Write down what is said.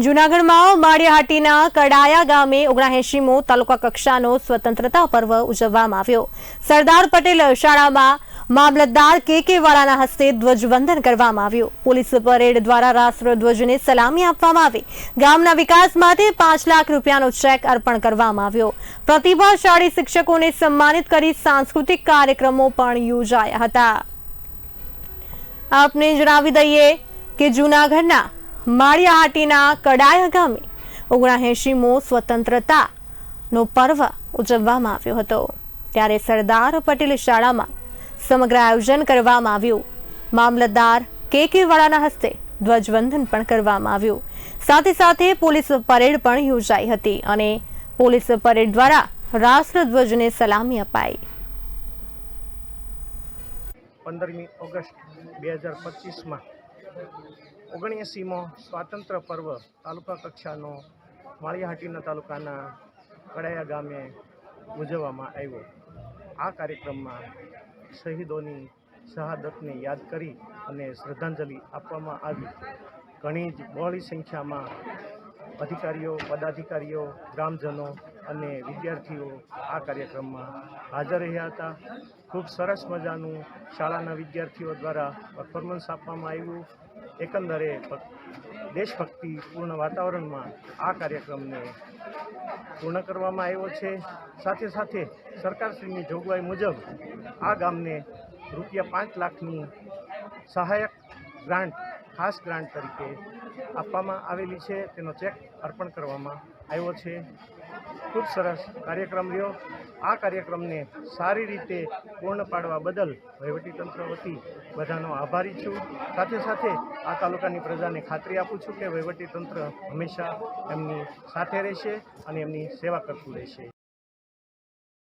જૂનાગઢમાં માળિયાહાટીના કડાયા ગામે ઓગણાએંશીમો તાલુકા કક્ષાનો સ્વતંત્રતા પર્વ ઉજવવામાં આવ્યો. સરદાર પટેલ શાળામાં મામલતદાર કે કે વાળાના હસ્તે ધ્વજવંદન કરવામાં આવ્યું. પોલીસ પરેડ દ્વારા રાષ્ટ્રધ્વજને સલામી આપવામાં આવી. ગામના વિકાસ માટે પાંચ લાખ રૂપિયાનો ચેક અર્પણ કરવામાં આવ્યો. પ્રતિભાશાળી શિક્ષકોને સન્માનિત કરી સાંસ્કૃતિક કાર્યક્રમો પણ યોજાયા હતા. આપને જણાવી દઈએ કે જૂનાગઢના માળિયાહાટીના કડાયા ગામે ઓગણએંશીમો સ્વતંત્રતાનો પર્વ ઉજવવામાં આવ્યો હતો. ત્યારે સરદાર પટેલ શાળામાં સમગ્ર આયોજન કરવામાં આવ્યું. મામલતદાર કે કે વાળાના હસ્તે ધ્વજવંદન પણ કરવામાં આવ્યું. સાથે સાથે પોલીસ પરેડ પણ યોજાઈ હતી અને પોલીસ પરેડ દ્વારા રાષ્ટ્રધ્વજને સલામી અપાઈ. પંદરમી ઓગસ્ટ બે હજાર પચીસમાં ઓગણએંસીમો સ્વાતંત્ર્ય પર્વ તાલુકા કક્ષાનો માળિયાહાટીના તાલુકાના કડાયા ગામે ઉજવવામાં આવ્યો. આ કાર્યક્રમમાં શહીદોની શહાદતને યાદ કરી અને શ્રદ્ધાંજલિ આપવામાં આવી. ઘણી જ બહોળી સંખ્યામાં અધિકારીઓ, પદાધિકારીઓ, ગ્રામજનો અને વિદ્યાર્થીઓ આ કાર્યક્રમમાં હાજર રહ્યા હતા. ખૂબ સરસ મજાનું શાળાના વિદ્યાર્થીઓ દ્વારા પરફોર્મન્સ આપવામાં આવ્યું. એકંદરે ભક- દેશભક્તિપૂર્ણ વાતાવરણમાં આ કાર્યક્રમને પૂર્ણ કરવામાં આવ્યો છે. સાથે સાથે સરકારશ્રીની જોગવાઈ મુજબ આ ગામને રૂપિયા પાંચ લાખની સહાયક ગ્રાન્ટ, ખાસ ગ્રાન્ટ તરીકે આપવામાં આવેલી છે. તેનો ચેક અર્પણ કરવામાં આવ્યો છે. ખૂબ સરસ કાર્યક્રમ રહ્યો. આ કાર્યક્રમને સારી રીતે પૂર્ણ પાડવા બદલ વહીવટીતંત્ર વતી બધાનો આભારી છું. સાથે સાથે આ તાલુકાની પ્રજાને ખાતરી આપું છું કે વહીવટીતંત્ર હંમેશા એમની સાથે રહેશે અને એમની સેવા કરતું રહેશે.